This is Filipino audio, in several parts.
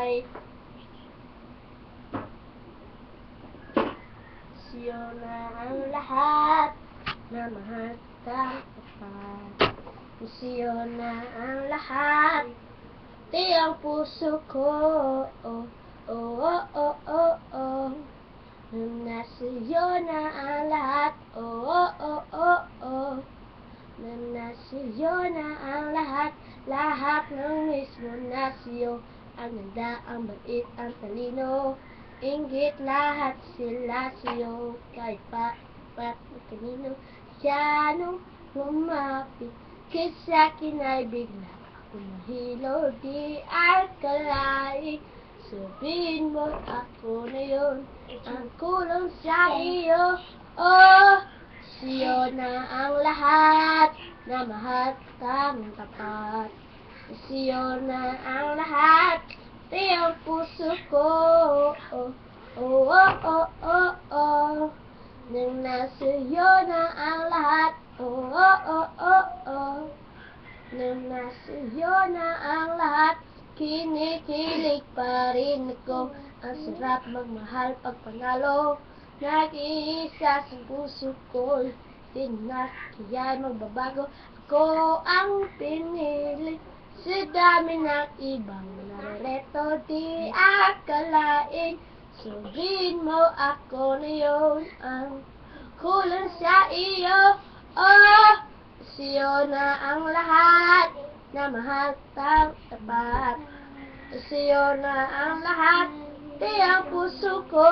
buhay. Siyo na ang lahat na mahal kang tapat. Siyo na ang lahat, di ang puso ko. Oh, oh, oh, oh, oh, oh. Nasiyo na ang lahat, oh, oh, oh, oh, oh. Nasiyo na ang lahat, lahat ng mismo nasiyo. Ang ganda, ang bait, ang talino. Inggit lahat sila sa'yo. Kahit pa, pat, kanino. Siya nung lumapit. Kaya sa akin ay bigla ako nahilo. Di akalain. Sabihin mo ako na yun. Ang kulong sa iyo. Oh, siyo na ang lahat. Na mahal kang tapat. Siyo na ang lahat. Ang puso ko. Oh, oh, oh, oh, oh, oh. Nang nasa iyo na ang lahat. Oh, oh, oh, oh, oh. Nang nasa iyo na ang lahat. Kinikilig pa rin ako. Ang sarap magmahal pag panalo. Nag-iisa sa puso ko. Di na kaya magbabago. Ako ang pinili. Sa dami ng ibang narereto, di akalain. Sabihin mo ako na yun ang kulang sa iyo. Oh, siyo na ang lahat na mahal kang tapat. Siyo na ang lahat, di ang puso ko.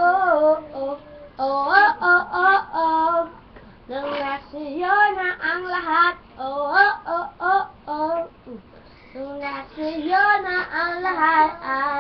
Oh, oh, oh, oh, oh, oh. Nang nasiyo na ang lahat, oh, oh, the high.